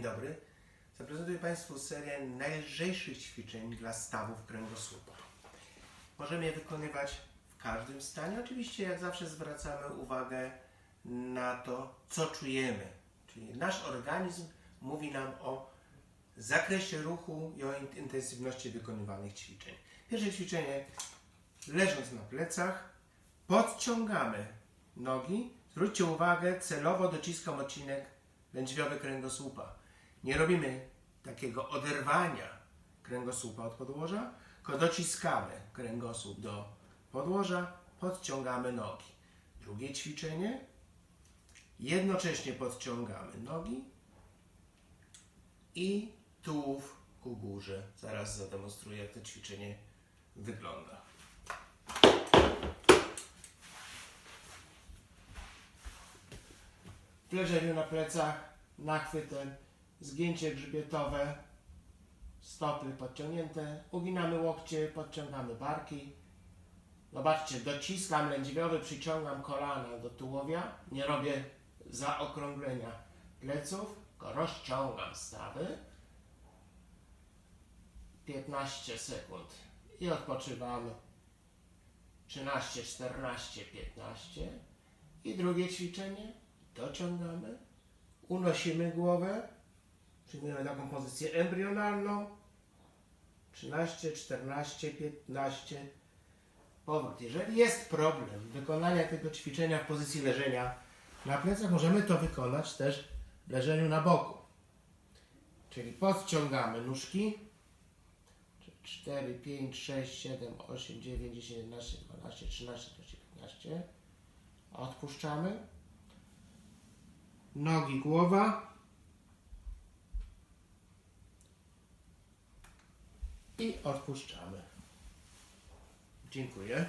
Dzień dobry. Zaprezentuję Państwu serię najlżejszych ćwiczeń dla stawów kręgosłupa. Możemy je wykonywać w każdym stanie. Oczywiście, jak zawsze, zwracamy uwagę na to, co czujemy. Czyli nasz organizm mówi nam o zakresie ruchu i o in- intensywności wykonywanych ćwiczeń. Pierwsze ćwiczenie leżąc na plecach, podciągamy nogi. Zwróćcie uwagę, celowo dociskam odcinek lędźwiowy kręgosłupa. Nie robimy takiego oderwania kręgosłupa od podłoża, tylko dociskamy kręgosłup do podłoża, podciągamy nogi. Drugie ćwiczenie. Jednocześnie podciągamy nogi i tułów ku górze. Zaraz zademonstruję, jak to ćwiczenie wygląda. W leżeniu na plecach, nachwytem, zgięcie grzbietowe, stopy podciągnięte, uginamy łokcie, podciągamy barki. Zobaczcie, dociskam lędźwiowy, przyciągam kolana do tułowia, nie robię zaokrąglenia pleców, rozciągam stawy. 15 sekund i odpoczywamy. 13, 14, 15. I drugie ćwiczenie. Dociągamy. Unosimy głowę. Przyjmujemy taką pozycję embrionalną. 13, 14, 15. Powrót. Jeżeli jest problem wykonania tego ćwiczenia w pozycji leżenia na plecach, możemy to wykonać też w leżeniu na boku. Czyli podciągamy nóżki. 4, 5, 6, 7, 8, 9, 10, 11, 12, 13, 14, 15. Odpuszczamy. Nogi, głowa. I odpuszczamy. Dziękuję.